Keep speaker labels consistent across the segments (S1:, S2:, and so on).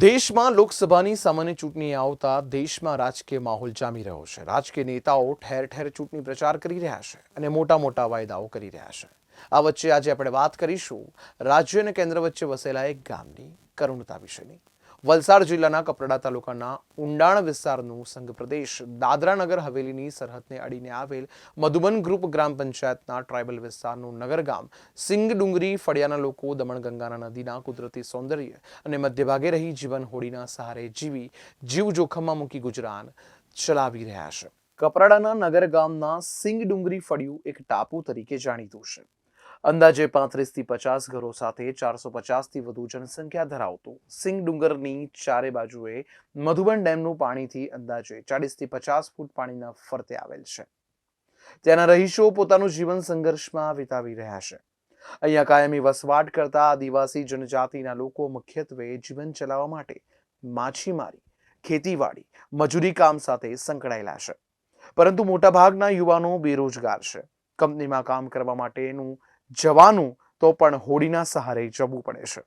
S1: દેશમાં લોકસભાની સામાન્ય ચૂંટણી આવતા દેશમાં રાજકીય માહોલ જામી રહ્યો છે. રાજકીય નેતાઓ ઠેર ઠેર ચૂંટણી પ્રચાર કરી રહ્યા છે અને મોટા મોટા વાયદાઓ કરી રહ્યા છે. આ વચ્ચે આજે આપણે વાત કરીશું રાજ્ય અને કેન્દ્ર વચ્ચે વસેલા એક ગામની કરુણતા વિશેની. વલસાડ જિલ્લાના કપરાડા તાલુકાના ઉંડાણ વિસ્તારનું સંઘ પ્રદેશ દાદરા નગર હવેલીની સરહદને અડીને આવેલ મધુબન ગ્રુપ ગ્રામ પંચાયતના ટ્રાઇબલ વિસ્તારનું નગરગામ સિંગ ડુંગરી ફળિયાના લોકો દમણગંગાના નદીના કુદરતી સૌંદર્ય અને મધ્યભાગે રહી જીવન હોડીના સહારે જીવી જીવ જોખમમાં મૂકી ગુજરાન ચલાવી રહ્યા છે. કપરાડાના નગરગામના સિંગ ડુંગરી ફળિયું એક ટાપુ તરીકે જાણીતું છે. અંદાજે પાંત્રીસથી પચાસ ઘરો સાથે ચારસો પચાસથી વધુ જનસંખ્યા ધરાવતું સિંગ ડુંગરની ચારે બાજુએ મધુબન ડેમનું પાણીથી અંદાજે ચાળીસથી પચાસ ફૂટ પાણીના ફરતે આવેલ છે. ત્યાંના રહીશો પોતાનું જીવન સંઘર્ષમાં વિતાવી રહ્યા છે. અહીંયા કાયમી વસવાટ કરતા આદિવાસી જનજાતિના લોકો મુખ્યત્વે જીવન ચલાવવા માટે માછીમારી, ખેતીવાડી, મજૂરી કામ સાથે સંકળાયેલા છે. પરંતુ મોટાભાગના યુવાનો બેરોજગાર છે. કંપનીમાં કામ કરવા માટેનું જવાનું તો પણ હોડીના સહારે જવું પડે છે.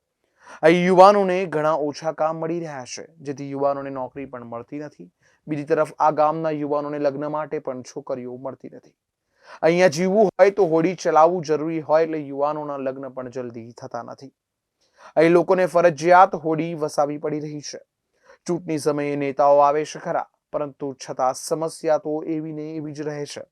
S1: અહીં યુવાનોને ઘણા ઓછા કામ મળી રહ્યા છે, જેથી યુવાનોને નોકરી પણ મળતી નથી. બીજી તરફ આ ગામના યુવાનોને લગ્ન માટે પણ છોકરીઓ મળતી નથી. અહીંયા જીવવું હોય તો હોડી ચલાવવું જરૂરી હોય એટલે યુવાનોના લગ્ન પણ જલ્દી થતા નથી. અહીં લોકોને ફરજિયાત હોડી વસાવી પડી રહી છે. ચૂંટણી સમયે નેતાઓ આવે છે ખરા, પરંતુ છતાં સમસ્યા તો એવી ને એવી જ રહે છે.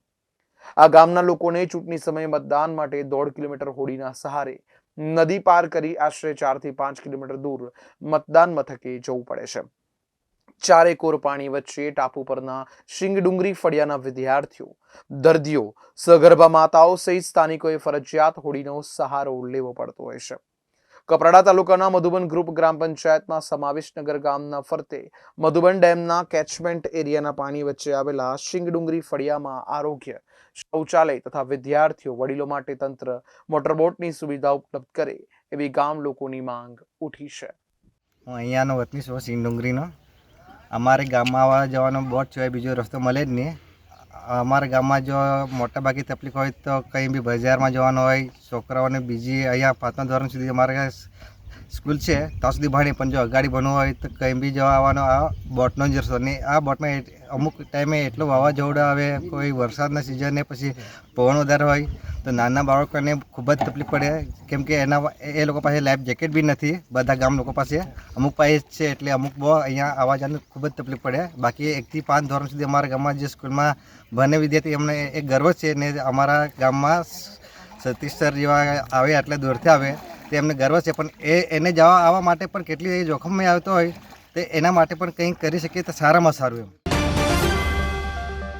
S1: આ ગામના લોકોને ચૂંટણી સમયે મતદાન માટે દોઢ કિલોમીટર હોડીના સહારે નદી પાર કરી આશરે ચારથી પાંચ કિલોમીટર દૂર મતદાન મથકે જવું પડે છે. ચારે કોર પાણી વચ્ચે ટાપુ પરના શિંગડુંગરી ફળિયાના વિદ્યાર્થીઓ, દર્દીઓ, સગર્ભા માતાઓ સહિત સ્થાનિકોએ ફરજિયાત હોડીનો સહારો લેવો પડતો હોય છે. કપરાડા તાલુકાના મધુબન ગ્રુપ ગ્રામ પંચાયતમાં સમાવેશ નગર ગામના ફરતે મધુબન ડેમના કેચમેન્ટ એરિયાના પાણી વચ્ચે આવેલા શિંગડુંગરી ફળિયામાં આરોગ્ય શૌચાલય તથા વિદ્યાર્થીઓ વડીલો માટે તંત્ર મોટરબોટની સુવિધા ઉપલબ્ધ કરે એવી ગામ લોકોની માંગ ઉઠી છે.
S2: હું અહીંયાનો વતની છું, શિંગડુંગરીનો. અમારે ગામમાં આવવા જવાનો બોટ સિવાય બીજો રસ્તો મળે જ નહીં. અમારા ગામમાં જો મોટા ભાગે તકલીફ હોય તો કંઈ બી બજારમાં જવાનું હોય, છોકરાઓને બીજી અહીંયા પાંચમા ધોરણ સુધી અમારે સ્કૂલ છે, ત્યાં સુધી ભણી, પણ જો અગાડી ભણવું હોય તો કંઈ બી જવા આવવાનો આ બોટનો જ રસ્તો ને આ બોટમાં અમુક ટાઈમે એટલો વાવાઝોડું આવે, કોઈ વરસાદના સિઝને પછી પવન વધારે હોય, તો નાના બાળકોને ખૂબ જ તકલીફ પડે. કેમ કે એના એ લોકો પાસે લાઈફ જેકેટ બી નથી, બધા ગામ લોકો પાસે. અમુક પાસે છે, એટલે અમુક બહુ અહીંયા આવવા જવાનું ખૂબ જ તકલીફ પડે. બાકી એકથી પાંચ ધોરણ સુધી અમારા ગામમાં જે સ્કૂલમાં બને વિદ્યાર્થી એમને એક ગર્વ છે ને અમારા ગામમાં સતીશ સર જેવા આવે એટલે દૂરથી આવે. તે એમને ગર્વ છે, પણ એ એને જવા આવવા માટે પણ કેટલી એ જોખમમાં આવતો હોય, તે એના માટે પણ કંઈક કરી શકીએ તો સારામાં સારું એમ.